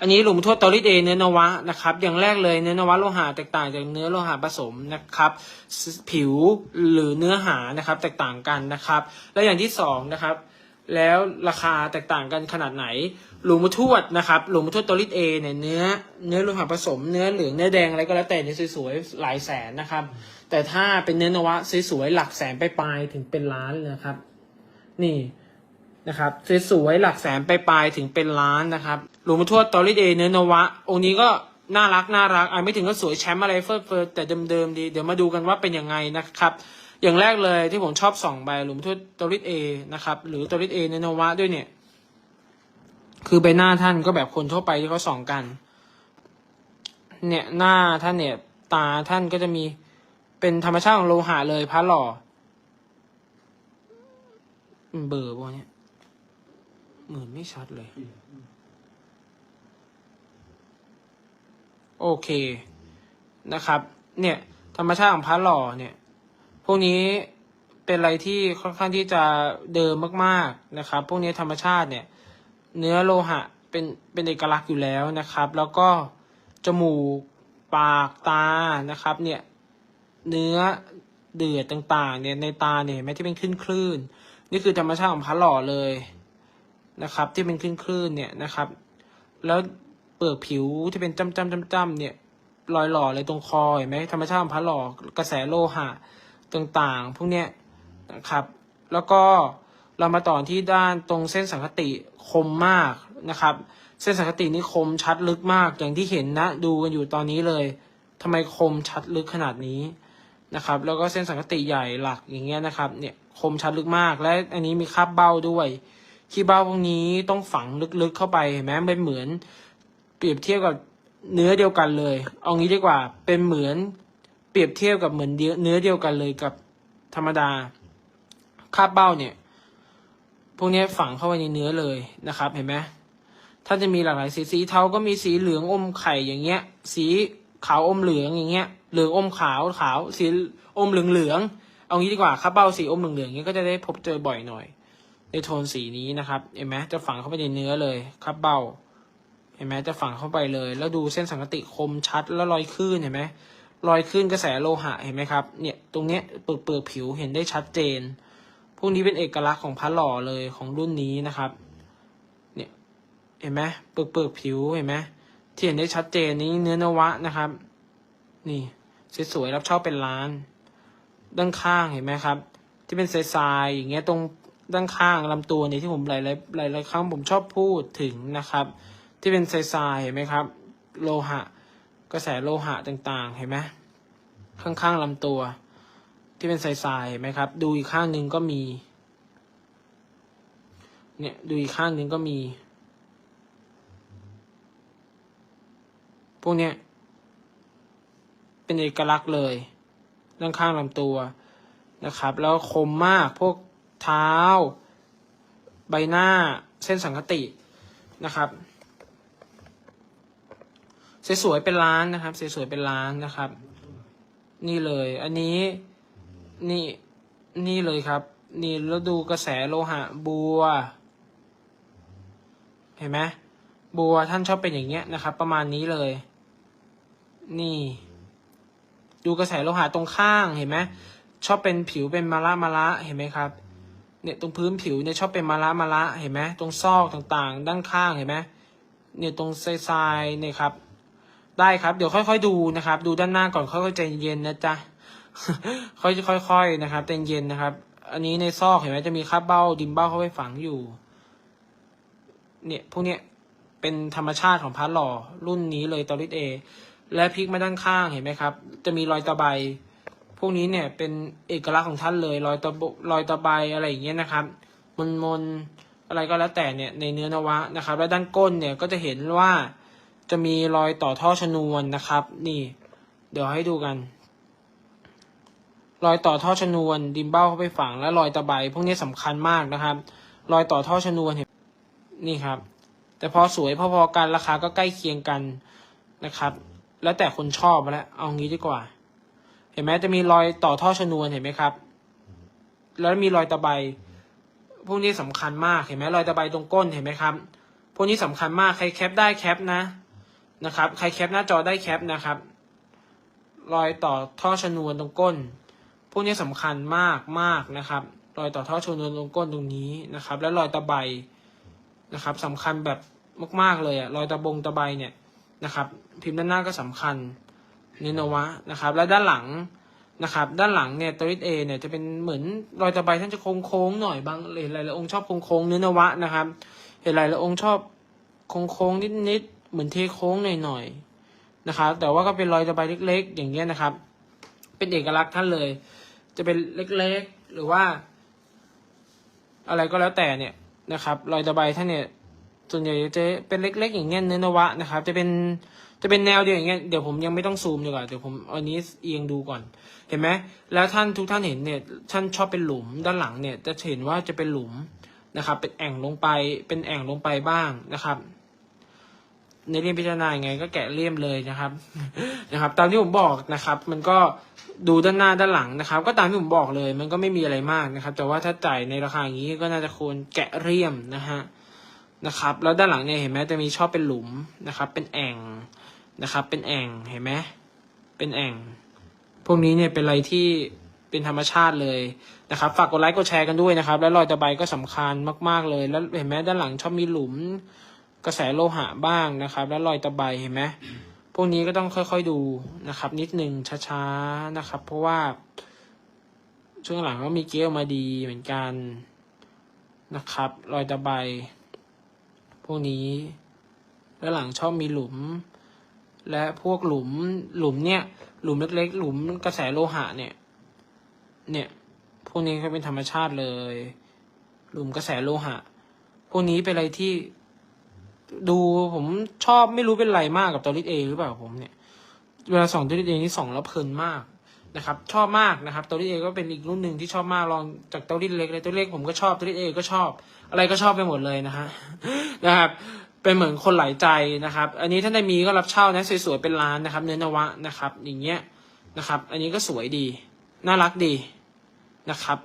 อันนี้หลุมทวดตอริดเอเนื้อนวะนะครับ อย่างแรกเลยเนื้อนวะโลหะแตกต่างจากเนื้อโลหะผสมนะครับ ผิวหรือเนื้อหานะครับแตกต่างกันนะครับ และอย่างที่สองนะครับแล้วราคาแตกต่างกันขนาดไหน หลุมทวดนะครับ หลุมทวดตอริดเอเนี่ยเนื้อเนื้อโลหะผสม เนื้อเหลืองเนื้อแดงอะไรก็แล้วแต่เนี่ยสวยๆหลายแสนนะครับ แต่ถ้าเป็นเนื้อนวะสวยๆหลักแสนไปปลายถึงเป็นล้านเลยนะครับ นี่ นะครับสวยๆหลักแสนไปปลายถึงเป็นล้านนะครับหลวงพ่อทวดตอริเดเนื้อนวะ องค์นี้ก็น่ารักน่ารักอะไม่ถึงก็สวยแชมป์อะไรเฟิร์เฟิร์แต่เดิมๆดี เดี๋ยวมาดูกันว่าเป็นยังไงนะครับ อย่างแรกเลยที่ผมชอบส่องไปหลวงพ่อทวดตอริเอนะครับหรือตอริเอเนื้อนวะด้วยเนี่ย คือใบหน้าท่านก็แบบคนทั่วไปที่เขาส่องกัน เนี่ยหน้าท่านเนี่ย ตาท่านก็จะมีเป็นธรรมชาติของโลหะเลยพระหล่อเบอร์พวกเนี้ย เหมือนไม่ชัดเลย โอเคนะครับ เนี่ยธรรมชาติของพระหล่อเนี่ย พวกนี้เป็นอะไรที่ค่อนข้างที่จะเดิมมากๆนะครับ พวกนี้ธรรมชาติเนี่ย เนื้อโลหะเป็นเป็นเอกลักษณ์อยู่แล้วนะครับ แล้วก็จมูกปากตานะครับ เนี่ย เนื้อเดือดต่างๆ เนี่ยในตาเนี่ยเห็นไหมที่เป็นคลื่นคลื่นๆนี่คือธรรมชาติของพระหล่อเลย นะครับที่เป็นคลื่นๆเนี่ยนะครับ แล้วเปลือกผิวที่เป็นจ้ำจ้จ้ำจ้ำเนี่ยรอยหล่อเลยตรงคอเห็นไหมธรรมชาติของพระหล่อกระแสโลหะต่างๆ พวกเนี้ยนะครับ แล้วก็เรามาต่อที่ด้านตรงเส้นสังคติคมมากนะครับ เส้นสังคตินี่คมชัดลึกมากอย่างที่เห็นนะดูกันอยู่ตอนนี้เลยทำไมคมชัดลึกขนาดนี้นะครับ แล้วก็เส้นสังคติใหญ่หลักอย่างเงี้ยนะครับเนี่ยคมชัดลึกมากและอันนี้มีคราบเบ้าด้วย ขี้เบ้าพวกนี้ต้องฝังลึกๆเข้าไปเห็นไหมเป็นเหมือนเปรียบเทียบกับเนื้อเดียวกันเลย เอางี้ดีกว่าเป็นเหมือนเปรียบเทียบกับเหมือนเนื้อเดียวกันเลยกับธรรมดาคาบเบ้าเนี่ย พวกนี้ฝังเข้าไปในเนื้อเลยนะครับ เห็นไหมท่าจะมีหลากหลายสีสีเทาก็มีสีเหลืองอมไข่อย่างเงี้ย สีขาวอมเหลืองอย่างเงี้ย เหลืองอมขาวขาว สีอมเหลืองเหลืองเอางี้ดีกว่าคาบเบ้าสีอมเหลืองเหลืองเงี้ยก็จะได้พบเจอบ่อยหน่อย ในโทนสีนี้นะครับ เห็นไหมจะฝังเข้าไปในเนื้อเลยคราบเบ้า เห็นไหมจะฝังเข้าไปเลย แล้วดูเส้นสังกติคมชัดแล้วรอยคลื่นเห็นไหมรอยคลื่นกระแสโลหะเห็นไหมครับ เนี่ยตรงเนี้ยเปลือกเปลือกผิวเห็นได้ชัดเจน พวกนี้เป็นเอกลักษณ์ของพระหล่อเลยของรุ่นนี้นะครับ เนี่ยเห็นไหมเปลือกเปลือกผิวเห็นไหมที่เห็นได้ชัดเจนนี้เนื้อนวะนะครับ นี่สวยๆรับเช่าเป็นล้าน ด้านข้างเห็นไหมครับ ที่เป็นทรายๆอย่างเงี้ยตรง ด้านข้างลำตัวเนี่ยที่ผมหลายๆหลายหลายๆครั้งผมชอบพูดถึงนะครับ ที่เป็นทรายๆเห็นไหมครับ โลหะ กระแสโลหะต่างๆ เห็นไหมข้างๆลำตัว ที่เป็นทรายๆเห็นไหมครับ ดูอีกข้างหนึ่งก็มี เนี่ยดูอีกข้างหนึ่งก็มี พวกเนี้ยเป็นเอกลักษณ์เลยด้านข้างลำตัวนะครับ แล้วคมมากพวก เท้า ใบหน้า เส้นสังคตินะครับสวยๆเป็นล้านนะครับสวยๆเป็นล้านนะครับ นี่เลย อันนี้นี่นี่เลยครับ นี่แล้วดูกระแสโลหะบัว เห็นไหมบัวท่านชอบเป็นอย่างเงี้ยนะครับ ประมาณนี้เลย นี่ ดูกระแสโลหะตรงข้างเห็นไหมชอบเป็นผิวเป็นมาละมาละเห็นไหมครับ เนี่ยตรงพื้นผิวเนี่ยชอบเป็นมาละมาละเห็นไหมตรงซอกต่างๆ ด้านข้างเห็นไหมเนี่ยตรงทรายเนี่ยครับ ได้ครับ เดี๋ยวค่อยๆดูนะครับ ดูด้านหน้าก่อนค่อยๆใจเย็นนะจ๊ะค่อยๆค่อยๆนะครับใจเย็นนะครับ อันนี้ในซอกเห็นไหมจะมีคราบเบ้าดินเบ้าเข้าไปฝังอยู่ เนี่ยพวกเนี้ยเป็นธรรมชาติของพาร์ทหล่อรุ่นนี้เลยตอริสเอและพลิกมาด้านข้างเห็นไหมครับ จะมีรอยตะไบ พวกนี้เนี่ยเป็นเอกลักษณ์ของท่านเลยรอยตะบรอยตะไบอะไรอย่างเงี้ยนะครับมนมนอะไรก็แล้วแต่เนี่ยในเนื้อนวะนะครับ และด้านก้นเนี่ยก็จะเห็นว่าจะมีรอยต่อท่อชนวนนะครับ นี่ เดี๋ยวให้ดูกัน รอยต่อท่อชนวน ดิมเบ้าเข้าไปฝังและรอยตะไบพวกนี้สำคัญมากนะครับ รอยต่อท่อชนวนเห็นนี่ครับ แต่พอสวยพอๆกันราคาก็ใกล้เคียงกันนะครับ แล้วแต่คนชอบแล้วเอางี้ดีกว่า เห็นไหมจะมีรอยต่อท่อชนวนเห็นไหมครับ แล้วมีรอยตะไบพวกนี้สำคัญมากเห็นไหมรอยตะไบตรงก้นเห็นไหมครับ พวกนี้สำคัญมากใครแคปได้แคปนะนะครับใครแคปหน้าจอได้แคปนะครับ รอยต่อท่อชนวนตรงก้น พวกนี้สำคัญมากมากนะครับ รอยต่อท่อชนวนตรงก้นตรงนี้นะครับ และรอยตะไบนะครับสำคัญแบบมาก ๆเลยอะรอยตะบงตะไบเนี่ยนะครับ พิมพ์ด้านหน้าก็สำคัญ นินวะนะครับ และด้านหลังนะครับ ด้านหลังเนี่ยตัวริดเอเนี่ยจะเป็นเหมือนรอยตะไบท่านจะโค้งๆหน่อยบางเห็นหลายๆองค์ชอบโค้งๆเนื้อนวะนะครับเห็นหลายๆองค์ชอบโค้งๆนิดๆเหมือนเทโค้งหน่อยๆนะครับ แต่ว่าก็เป็นรอยตะไบเล็ก ๆ อย่างเงี้ยนะครับ เป็นเอกลักษณ์ท่านเลย จะเป็นเล็กๆหรือว่า อะไรก็แล้วแต่เนี่ยนะครับ รอยตะไบท่านเนี่ยส่วนใหญ่จะเป็นเล็ก ๆ อย่างเงี้ยเนื้อนวะนะครับ จะเป็น จะเป็นแนวเดียวอย่างเงี้ยเดี๋ยวผมยังไม่ต้องซูมดีกว่าเดี๋ยวผมอานี้เอียงดูก่อน เห็นไหมแล้วท่านทุกท่านเห็นเนี่ยท่านชอบเป็นหลุมด้านหลังเนี่ยจะเห็นว่าจะเป็นหลุมนะครับ เป็นแอ่งลงไปเป็นแอ่งลงไปบ้างนะครับ ในเรียนพิจารณาไงก็แกะเลี่ยมเลยนะครับนะครับ ตามที่ผมบอกนะครับ มันก็ดูด้านหน้าด้านหลังนะครับ ก็ตามที่ผมบอกเลย มันก็ไม่มีอะไรมากนะครับ แต่ว่าถ้าจ่ายในราคาอย่างนี้ก็น่าจะควรแกะเลี่ยมนะฮะ นะครับ แล้วด้านหลังเนี่ยเห็นไหมจะมีชอบเป็นหลุมนะครับ เป็นแอ่งนะครับ เป็นแอ่งเห็นไหมเป็นแอ่ง พวกนี้เนี่ยเป็นอะไรที่เป็นธรรมชาติเลยนะครับ ฝากกดไลค์กดแชร์กันด้วยนะครับ แล้วรอยตะไบก็สำคัญมาก ๆเลย แล้วเห็นไหมด้านหลังชอบมีหลุมกระแสโลหะบ้างนะครับ แล้วรอยตะไบเห็นไหมพวกนี้ก็ต้องค่อยๆดูนะครับ นิดนึงช้าๆนะครับ เพราะว่าช่วงหลังก็มีเกลียวมาดีเหมือนกันนะครับ รอยตะไบ พวกนี้ แล้วหลังชอบมีหลุม และพวกหลุมหลุมเนี่ย หลุมเล็กๆ หลุมกระแสโลหะเนี่ย เนี่ย พวกนี้ก็เป็นธรรมชาติเลย หลุมกระแสโลหะ พวกนี้เป็นอะไรที่ดูผมชอบไม่รู้เป็นไรมากกับตัวลิทเอหรือเปล่าผมเนี่ย เวลาส่องตัวลิทเอนี่ส่องแล้วเพลินมาก นะครับชอบมากนะครับตัวลิทเอก็เป็นอีกรุ่นหนึ่งที่ชอบมากลองจากตัวลิทเล็กเลยตัวเล็กผมก็ชอบตัวลิทเอก็ชอบ อะไรก็ชอบไปหมดเลยนะฮะนะครับเป็นเหมือนคนหลายใจนะครับ อันนี้ท่านใดมีก็รับเช่านะสวยๆเป็นร้านนะครับ เนื้อนวะนะครับ อย่างเงี้ยนะครับ อันนี้ก็สวยดี น่ารักดีนะครับ